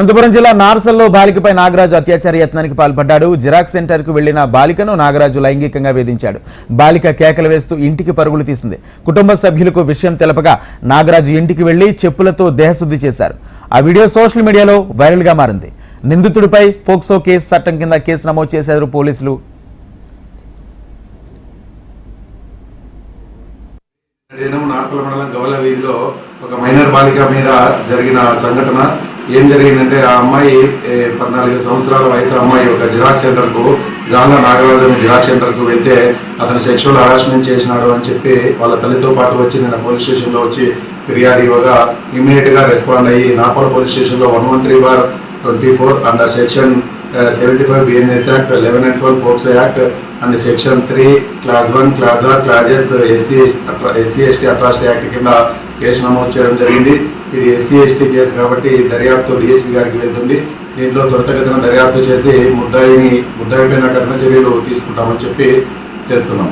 అనంతపురం జిల్లా నార్సల్లో బాలికపై నాగరాజు అత్యాచార యత్నానికి పాల్పడ్డాడు. జిరాక్స్ సెంటర్కు వెళ్ళిన బాలికను నాగరాజు లైంగికంగా వేధించాడు. బాలిక కేకలు వేస్తూ ఇంటికి పరుగులు తీసింది. కుటుంబ సభ్యులకు విషయం తెలపగా నాగరాజు ఇంటికి వెళ్ళి చెప్పులతో దేహశుద్ధి చేశారు. ఆ వీడియో సోషల్ మీడియాలో వైరల్గా మారింది. నిందితుడిపై ఫోక్సో కేసు చట్టం కింద కేసు నమోదు చేశారు పోలీసులు. మండలం గవల వీధిలో ఒక మైనర్ బాలిక మీద జరిగిన సంఘటన. ఏం జరిగిందంటే ఆ అమ్మాయి పద్నాలుగు సంవత్సరాల వయసు అమ్మాయి ఒక జిరాక్స్ సెంటర్కు నాగరాజు జిరాక్స్ సెంటర్కు వెళ్తే అతను సెక్షువల్ హరాస్మెంట్ చేసినాడు అని చెప్పి వాళ్ళ తల్లితో పాటు వచ్చి నిన్న పోలీస్ స్టేషన్లో వచ్చి ఫిర్యాదు ఇవ్వగా ఇమ్మీడియట్గా రెస్పాండ్ అయ్యి నాపల పోలీస్ స్టేషన్లో one one three bar twenty four under section seventy five BNS act eleven and twelve POCSO act and section three clause one clause R clauses SC SC ST atrocity act కింద case నమోదు చేయడం జరిగింది. ఇది SC ST case కాబట్టి దర్యాప్తు DSP గారికి వెళ్తుంది. దీంట్లో త్వరితగతిన దర్యాప్తు చేసి ముద్దాయిని ముద్దాయిపైన కఠిన చర్యలు తీసుకుంటామని చెప్పి తెలుపుతున్నాం.